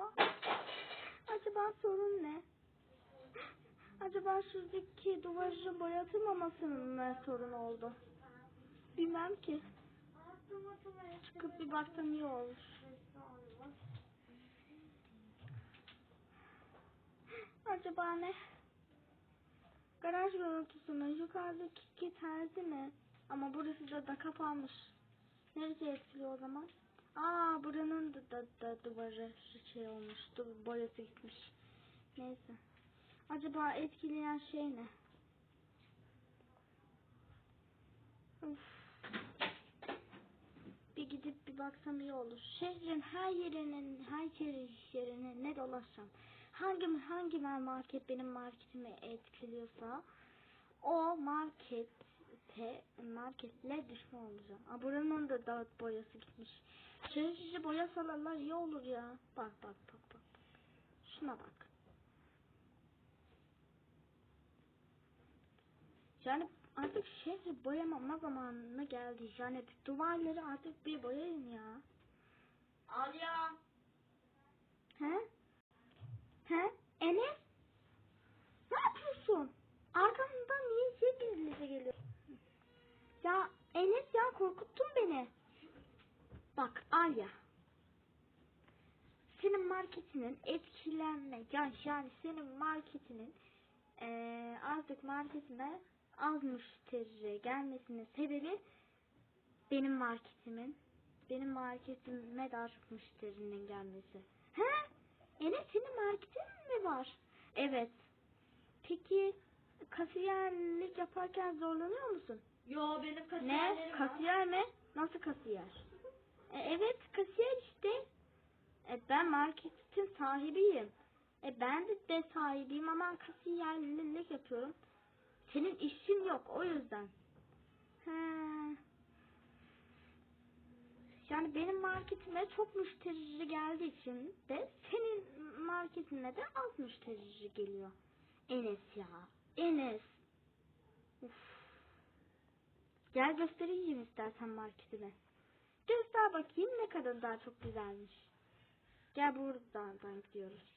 ya. Acaba sorun ne? Acaba şuradaki duvarı boyatılmamasının mı sorun oldu? Bilmem ki. Çıkıp bir baksam iyi olur. Acaba ne? Garaj gürültüsü mü? Yukarıdaki terzi mi? Ama burası da, da kapanmış. Neresi etkiliyor o zaman? Aa buranın da, da, da duvarı şey olmuş. Du boyası gitmiş. Neyse. Acaba etkileyen şey ne? Uf. Bir gidip bir baksam iyi olur. Şehrin her yerinin, her yerine ne dolaşsam. Hangi hangi market benim marketimi etkiliyorsa o markete marketle düşman olacağım. Aa, buranın da dağıt boyası gitmiş. Şehir şişe boya salarlar iyi olur ya. Bak bak bak bak. Şuna bak. Yani artık şehri boyamama zamanına geldi. Yani duvarları artık bir boyayın ya. Alya. He? He? Enes? Ne yapıyorsun? Arkamdan niye şey birileri geliyor? Ya Enes ya korkuttun beni. Bak Alya. Senin marketinin etkilenme yani, yani senin marketinin eee artık marketine az müşteri gelmesinin sebebi benim marketimin benim marketime daha çok müşterinin gelmesi. He? Enes senin marketin mi var? Evet. Peki kasiyerlik yaparken zorlanıyor musun? Yo benim Ne? kasiyerlerim var. Kasiyer mi? Nasıl kasiyer? E, evet kasiyer işte. E, ben marketin sahibiyim. E, ben de, de sahibiyim ama kasiyerlik yapıyorum. Senin işin yok o yüzden. He. Yani benim marketime çok müşteri geldiği için de senin marketine de az müşteri geliyor. Enes ya. Enes. Uf. Gel göstereyim istersen marketime. Göster bakayım ne kadar daha çok güzelmiş. Gel buradan gidiyoruz.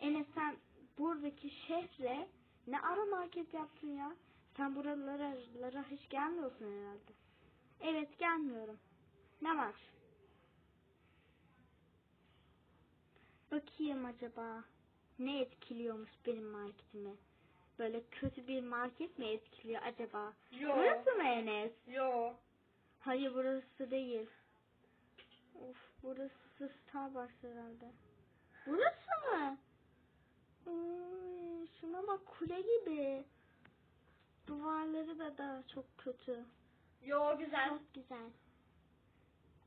Enes sen buradaki şehre ne ara market yaptın ya? Sen buralara buralara hiç gelmiyorsun herhalde. Evet gelmiyorum. Ne var? Bakayım acaba ne etkiliyormuş benim marketimi? Böyle kötü bir market mi etkiliyor acaba? Yo. Burası mı Enes? Yo. Hayır burası değil. Of burası Starbucks herhalde. Burası mı? Ay, şuna bak kule gibi. Duvarları da daha çok kötü. Yo güzel. Çok güzel.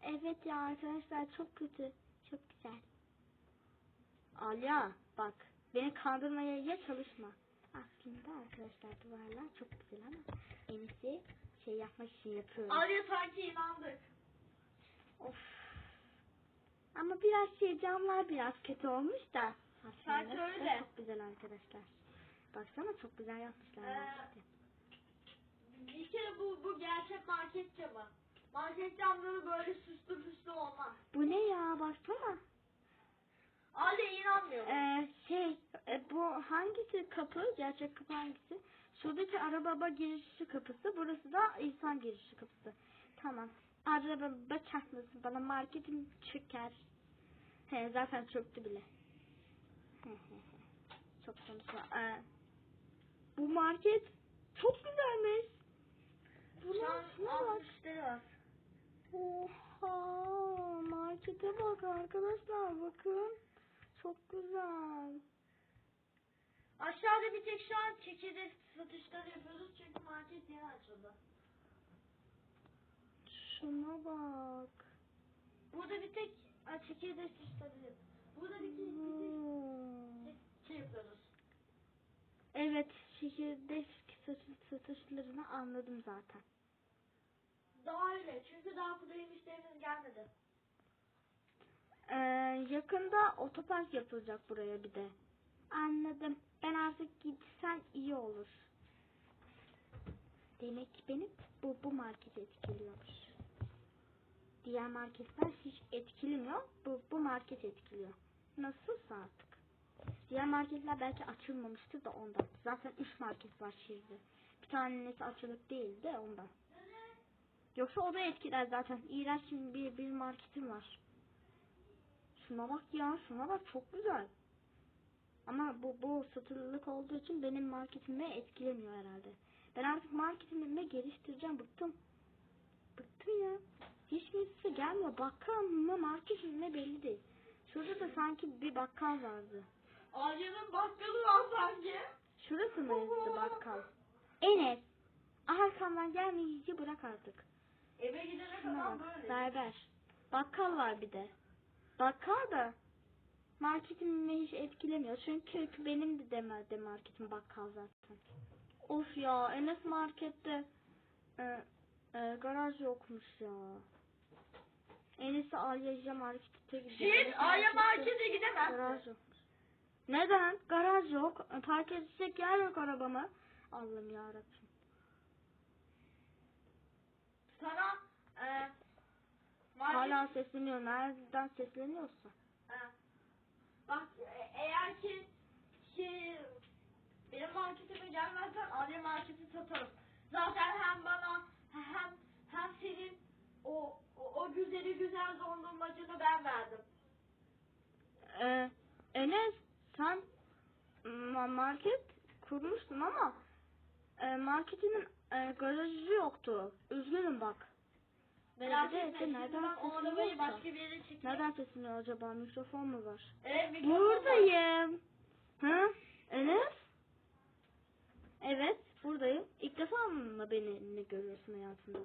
Evet ya arkadaşlar çok kötü. Çok güzel. Alya bak beni kandırmaya ya çalışma. Aslında arkadaşlar duvarlar çok güzel ama en iyisi şey yapmak için yapıyorum. Alya sanki inandık. Of. Ama biraz şey camlar biraz kötü olmuş da. Sanki öyle. Çok güzel arkadaşlar. Baksana çok güzel yapmışlar. Ee, marketi. Bir kere bu bu gerçek market camı. Market camları böyle süslü püslü olmaz. Bu ne ya baksana. Alya inanmıyor. Ee, şey e, bu hangisi kapı? Gerçek kapı hangisi? Şuradaki araba girişi kapısı. Burası da insan girişi kapısı. Tamam. Araba çarpmasın bana marketim çöker. He zaten çöktü bile. çok konuşma. Ee, bu market çok güzelmiş. Bak. müşteri var. Oha markete bak arkadaşlar bakın. Çok güzel. Aşağıda bir tek şu an çekirdek satışları yapıyoruz çünkü market yeni açıldı. Şuna bak. Burada bir tek ha, çekirdek satışları yapıyoruz. Burada bir tek, bir Hmm. tek şey yapıyoruz. Evet çekirdek satış, satışlarını anladım zaten. Daha öyle çünkü daha buraya müşterimiz gelmedi. Ee, yakında otopark yapılacak buraya bir de. Anladım. Ben artık gitsem iyi olur. Demek ki benim bu, bu market etkiliyormuş. Diğer marketler hiç etkilemiyor. Bu, bu market etkiliyor. Nasılsa artık. Diğer marketler belki açılmamıştır da ondan. Zaten 3 market var şehirde. Bir tanesi açılık değil de ondan. Yoksa o da etkiler zaten. İğrenç bir, bir marketim var. Şuna bak ya, şuna bak çok güzel. Ama bu bu satılılık olduğu için benim marketimi etkilemiyor herhalde. Ben artık marketimi geliştireceğim. Bıktım. Bıktım ya. Hiç kimse gelmiyor. Bakkal mı market mi belli değil. Şurada da sanki bir bakkal vardı. Alya'nın bakkalı var sanki. Şurası mıydı bakkal? Enes. Arkamdan gelmeyi iyice bırak artık. Eve gidene kadar böyle. Berber. Bakkal var bir de. Bakkal da marketimi hiç etkilemiyor. Çünkü benim de demelde marketim bakkal zaten. Of ya Enes markette e, e, garaj yokmuş ya. Enes'i Alya'ya markete gidiyor. Siz Alya markete gidemezsiniz. Garaj yok. Neden? Garaj yok. E, Park edecek yer yok arabama. Allah'ım yarabbim. Sana e, market, Hala sesleniyor. Nereden sesleniyorsa. e, bak e, eğer ki şey benim marketime gelmezsen Alya marketi satarım. Zaten hem bana hem hem senin o o, o güzeli güzel dondurmacını ben verdim. Ee, Enes sen ma- market kurmuştun ama e, marketinin e, garajı yoktu. Üzgünüm bak. Merak etme. Şimdi nereden o sesini arabayı başka bir yere çekeyim. Nereden sesleniyor acaba? Mikrofon mu var? Evet mikrofon var. Buradayım. Hı? Enes? Evet, buradayım. İlk defa mı beni ne görüyorsun hayatında?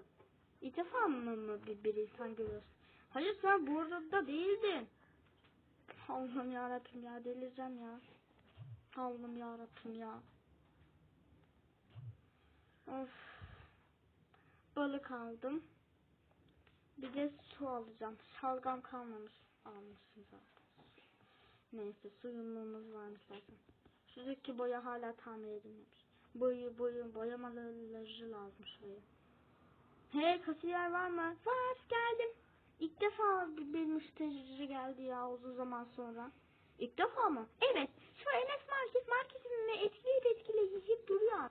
İlk defa mı, mı bir, bir insan görüyorsun? Hayır sen burada değildin. Allah'ım yarabbim ya delireceğim ya. Allah'ım yarabbim ya. Of. Balık aldım. Bir de su alacağım. Şalgam kalmamış. Almışsın zaten. Neyse suyumluğumuz varmış zaten. Şuradaki boya hala tamir edilmemiş. Boyu boyu boyamaları lazım şuraya. Hey kasiyer var mı? Var geldim. İlk defa bir müşteri geldi ya uzun zaman sonra. İlk defa mı? Evet. Şu Enes Market marketini etkileyip etkileyip duruyor.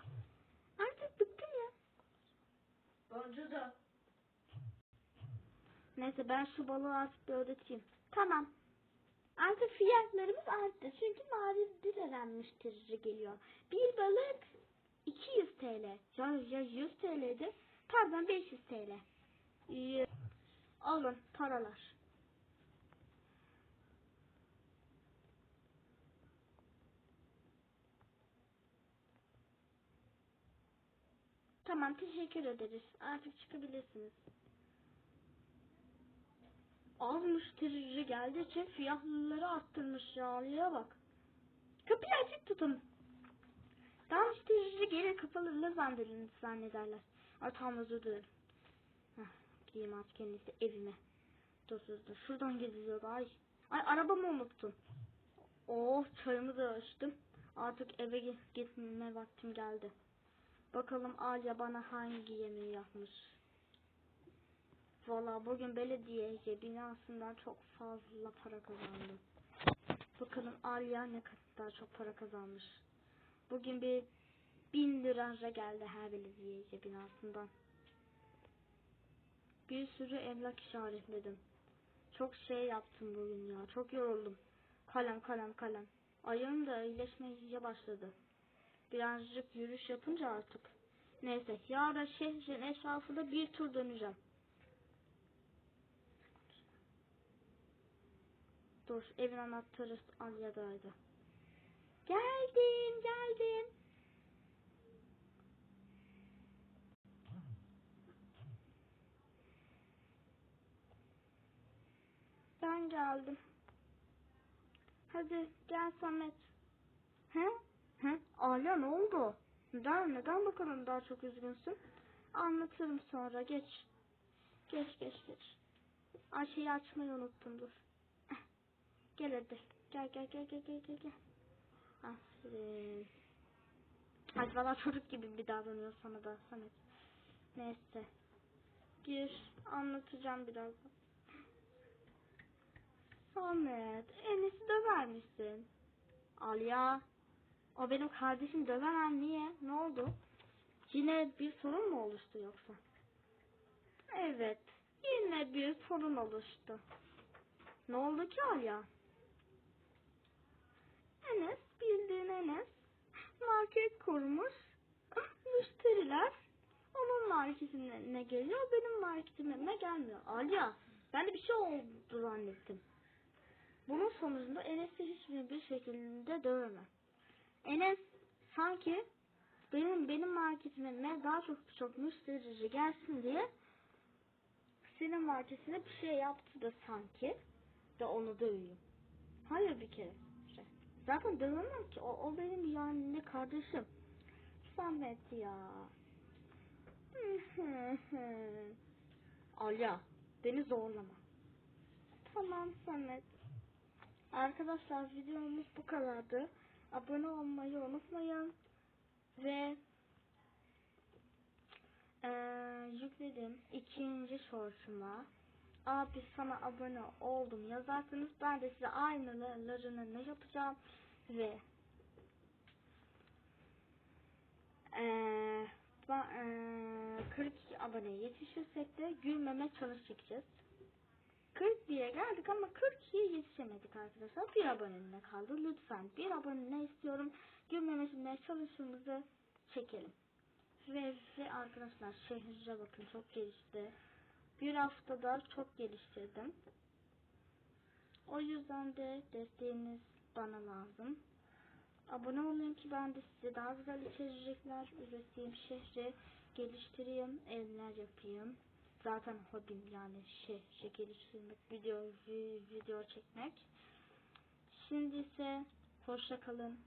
Artık bıktım ya. Bence de. Neyse ben şu balığı artık bir ödeteyim. Tamam. Artık fiyatlarımız arttı. Çünkü nadiren müşteri geliyor. Bir balık 200 TL. Ya, ya 100 TL'di. Pardon 500 TL. Ee, alın paralar. Tamam teşekkür ederiz. Artık çıkabilirsiniz. Az müşteri geldiği için fiyatları arttırmış ya. Bak. Kapıyı açık tutun. Daha müşteri gelir kapalı zannederler. zannederler. Ay tamam özür dilerim. Heh, gideyim artık kendisi evime. Dur. Şuradan geziliyor ay. Ay arabamı unuttum. Oh çayımı da açtım. Artık eve gi- gitme vaktim geldi. Bakalım Alya bana hangi yemeği yapmış. Valla bugün belediye binasından çok fazla para kazandım. Bakalım Alya ne kadar çok para kazanmış. Bugün bir bin lira geldi her belediye binasından. Bir sürü emlak işaretledim. Çok şey yaptım bugün ya. Çok yoruldum. Kalem kalem kalem. Ayağım da iyileşmeye başladı. Birazcık yürüyüş yapınca artık. Neyse yarın şehrin etrafında bir tur döneceğim. Dur evin anahtarı Alya'daydı. Geldim geldim. Ben geldim. Hadi gel Samet. He? He? Alya ne oldu? Neden, neden bakalım daha çok üzgünsün? Anlatırım sonra geç. Geç geç geç. Ay şeyi açmayı unuttum dur. Gel hadi. Gel gel gel gel gel gel. gel. Aferin. Hadi valla çocuk gibi bir davranıyor sana da Samet. Neyse. Gir. Anlatacağım birazdan. Samet, Enes'i döver misin? Alya, o benim kardeşim dövemem niye? Ne oldu? Yine bir sorun mu oluştu yoksa? Evet, yine bir sorun oluştu. Ne oldu ki Alya? Enes, bildiğin Enes, market kurmuş. Müşteriler onun marketine geliyor, benim marketime gelmiyor. Alya, ben de bir şey oldu zannettim. Bunun sonucunda Enes'i hiçbir şekilde dövemem. Enes sanki benim benim marketime daha çok çok müşterici gelsin diye senin marketine bir şey yaptı da sanki da onu döveyim. Hayır bir kere. Zaten dövemem ki. O, o benim yani kardeşim. Samet ya. Alya beni zorlama. Tamam Samet. Arkadaşlar videomuz bu kadardı. Abone olmayı unutmayın. Ve eee, yükledim ikinci shortuma. Abi sana abone oldum yazarsanız ben de size aynılarını ne yapacağım ve eee, 42 aboneye yetişirsek de gülmeme challenge çekeceğiz. 41'e geldik ama 42'ye yetişemedik arkadaşlar. Bir aboneliğine kaldı. Lütfen bir aboneliğine istiyorum. Gülmemesine çalışımızı çekelim. Ve, ve arkadaşlar şehrinize bakın çok gelişti. Bir haftada çok geliştirdim. O yüzden de desteğiniz bana lazım. Abone olun ki ben de size daha güzel içerikler üreteyim, şehri geliştireyim, evler yapayım. Zaten hobim yani şehri geliştirmek, video vi- video çekmek. Şimdi ise hoşça kalın.